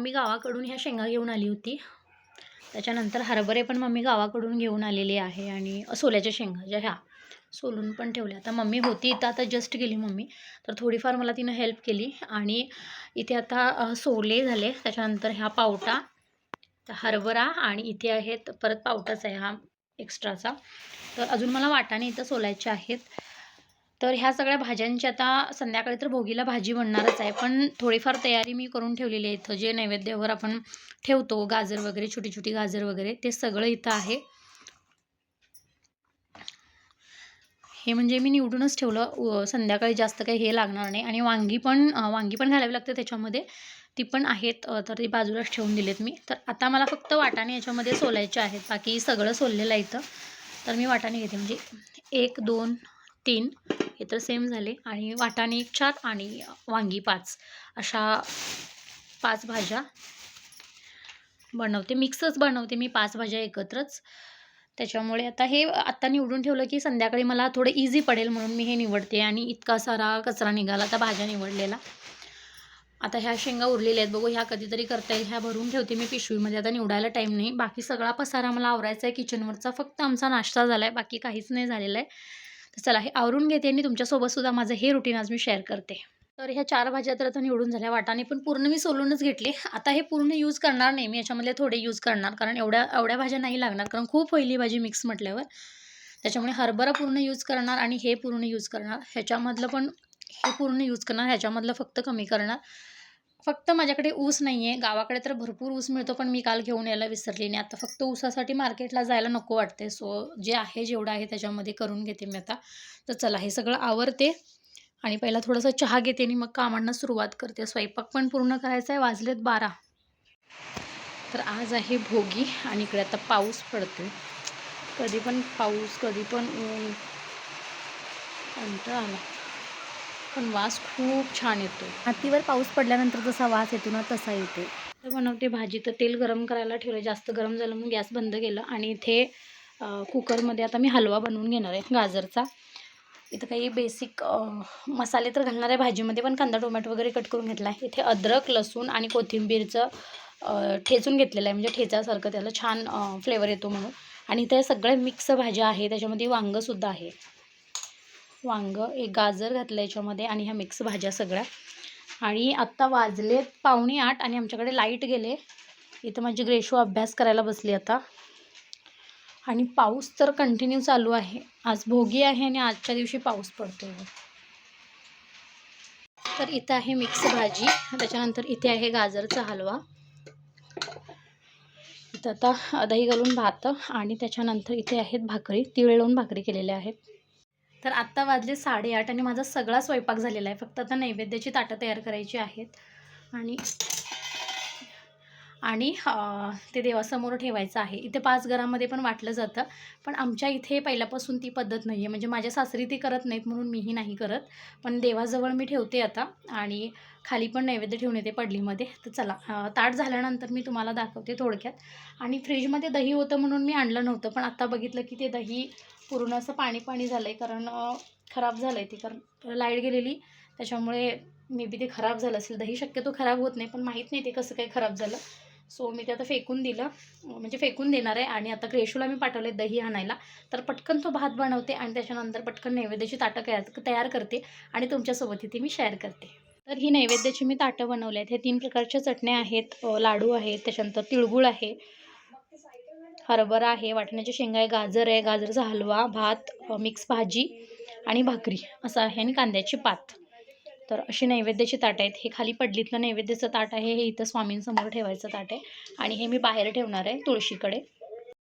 Mummy गावाकडून ह्या शेंगा घेऊन आली होती. त्याच्यानंतर हरभरे पण मम्मी गावाकडून घेऊन आलेली आहे आणि सोल्याच्या शेंगा ज्या ह्या सोलून पण ठेवल्या. आता मम्मी होती इथं आता जस्ट गेली मम्मी. तर थोडीफार मला तिनं हेल्प केली आणि इथे आता सोले झाले. त्याच्यानंतर ह्या पावटा तर हरभरा आणि इथे आहेत परत पावटाच आहे हा एक्स्ट्राचा तर अजून मला वाटाणे इथं सोलायचे आहेत. तर ह्या सगळ्या भाज्यांची आता संध्याकाळी तर भोगीला भाजी बनणारच आहे पण थोडीफार तयारी मी करून ठेवलेली आहे इथं. जे नैवेद्यावर आपण ठेवतो गाजर वगैरे छोटी छोटी गाजर वगैरे ते सगळं इथं आहे. हे म्हणजे मी निवडूनच ठेवलं. संध्याकाळी जास्त काही हे लागणार नाही. आणि वांगी पण वांगी पण घालावी लागते त्याच्यामध्ये. ती पण आहेत तर ती बाजूलाच ठेवून दिलेत मी. तर आता मला फक्त वाटाणे याच्यामध्ये सोलायचे आहेत. बाकी सगळं सोललेलं आहे इथं. तर मी वाटाणे घेते. म्हणजे एक दोन तीन हे तर सेम झाले. आणि वाटाणे एक चार आणि वांगी पाच. अशा पाच भाज्या बनवते. मिक्सच बनवते मी पाच भाज्या एकत्रच. त्याच्यामुळे आता हे आत्ता निवडून ठेवलं की संध्याकाळी मला थोडं इझी पडेल म्हणून मी हे निवडते. आणि इतका सारा कचरा निघाला आता भाज्या निवडलेला. आता ह्या शेंगा उरलेल्या आहेत. बघू ह्या कधीतरी करता येईल. ह्या भरून ठेवते मी पिशवीमध्ये. आता निवडायला टाईम नाही. बाकी सगळा पसारा मला आवरायचा आहे. किचनवरचा फक्त आमचा नाश्ता झाला आहे बाकी काहीच नाही झालेला आहे. तर चला हे आवरून घेते आणि तुमच्यासोबत सुद्धा माझं हे रुटीन आज मी शेअर करते. तर ह्या चार भाज्या तर आता निवडून झाल्या वाटाणे पण पूर्ण मी सोलूनच घेतले. आता हे पूर्ण यूज करणार नाही. मी याच्यामधले थोडे यूज करणार कारण एवढ्या एवढ्या भाज्या नाही लागणार कारण खूप होईल ही भाजी मिक्स म्हटल्यावर. त्याच्यामुळे हरभरा पूर्ण यूज करणार आणि हे पूर्ण यूज करणार. ह्याच्यामधलं पण हे पूर्ण यूज करणार ह्याच्यामधलं फक्त कमी करणार. फक्त माझ्याकडे ऊस नाही आहे गावाकडे तर भरपूर ऊस मिळतो पण मी काल घेऊन यायला विसरली नाही. आता फक्त ऊसासाठी मार्केटला जायला नको वाटते सो जे आहे जेवढं आहे त्याच्यामध्ये करून घेते मी आता. तर चला हे सगळं आवरते. आणि पहिला थोडासा चहा घेते आणि मग कामांना सुरुवात करते. स्वयंपाक पण पूर्ण करायचा आहे वाजलेत बारा. तर आज आहे भोगी आणि इकडे आता पाऊस पडतो कधी पण पाऊस कधी पण ऊन. कंटाळा आला. पण वास खूप छान येतो हातीवर पाऊस पडल्यानंतर जसा वास येतो ना तसा येते तर बनवते भाजी. तर तेल गरम करायला ठेवलं जास्त गरम झालं म्हणून गॅस बंद केलं आणि इथे कुकरमध्ये आता मी हलवा बनवून घेणार आहे गाजरचा. इथं काही बेसिक मसाले तर घालणार आहे भाजीमध्ये पण कांदा टोमॅटो वगैरे कट करून घेतला आहे. इथे अद्रक लसूण आणि कोथिंबीरचं ठेचून घेतलेलं आहे. म्हणजे ठेच्यासारखं त्याला छान फ्लेवर येतो म्हणून. आणि इथे सगळ्या मिक्स भाज्या आहे त्याच्यामध्ये वांगंसुद्धा आहे. वांग एक गाजर घातलं याच्यामध्ये आणि ह्या मिक्स भाज्या सगळ्या. आणि आत्ता वाजलेत पावणे आठ आणि आमच्याकडे लाइट गेले. इथं माझी ग्रेशो अभ्यास करायला बसली आता. आणि पाऊस तर कंटिन्यू चालू आहे. आज भोगी आहे आणि आजच्या दिवशी पाऊस पडतो तर इथं आहे मिक्स भाजी. त्याच्यानंतर इथे आहे गाजरचा हलवा. इथं आता दही घालून भात आणि त्याच्यानंतर इथे आहेत भाकरी. तिळ लावून भाकरी केलेल्या आहेत. तर आत्ता वाजले साडेआठ आणि माझा सगळा स्वयंपाक झालेला आहे. फक्त आता नैवेद्याची ताटं तयार करायची आहेत. आणि आणि ते देवासमोर ठेवायचं आहे. इथे पाच घरामध्ये पण वाटलं जातं पण आमच्या इथे पहिल्यापासून ती पद्धत नाही आहे म्हणजे माझ्या सासरी ती करत नाहीत म्हणून मीही नाही करत. पण देवाजवळ मी ठेवते आता आणि खाली पण नैवेद्य ठेवून येते पडलीमध्ये. तर चला ताट झाल्यानंतर मी तुम्हाला दाखवते थोडक्यात. आणि फ्रीजमध्ये दही होतं म्हणून मी आणलं नव्हतं पण आत्ता बघितलं की ते दही पूर्ण असं पाणी पाणी झालं आहे कारण खराब झालं आहे ते. कारण लाइट गेलेली त्याच्यामुळे मे बी ते खराब झालं असेल. दही शक्यतो खराब होत नाही पण माहीत नाही ते कसं काही खराब झालं. सो मी ते आता फेकून दिलं. म्हणजे फेकून देणार आहे. आणि आता क्रेशूला मी पाठवले दही आणायला. तर पटकन तो भात बनवते आणि त्याच्यानंतर पटकन नैवेद्याची ताटं तयार तयार करते आणि तुमच्यासोबत ती मी शेअर करते. तर ही नैवेद्याची मी ताटं बनवले आहेत हे तीन प्रकारच्या चटण्या आहेत. लाडू आहेत त्याच्यानंतर तिळगुळ आहे हरभरा आहे वाटण्याची शेंगा आहे गाजर आहे गाजरचा हलवा भात मिक्स भाजी आणि भाकरी असं आहे आणि कांद्याची पात. तर अशी नैवेद्याची ताट आहेत. हे खाली पडलीतलं नैवेद्याचं ताट आहे. हे इथं स्वामींसमोर ठेवायचं ताट आहे. आणि हे मी बाहेर ठेवणार आहे तुळशीकडे.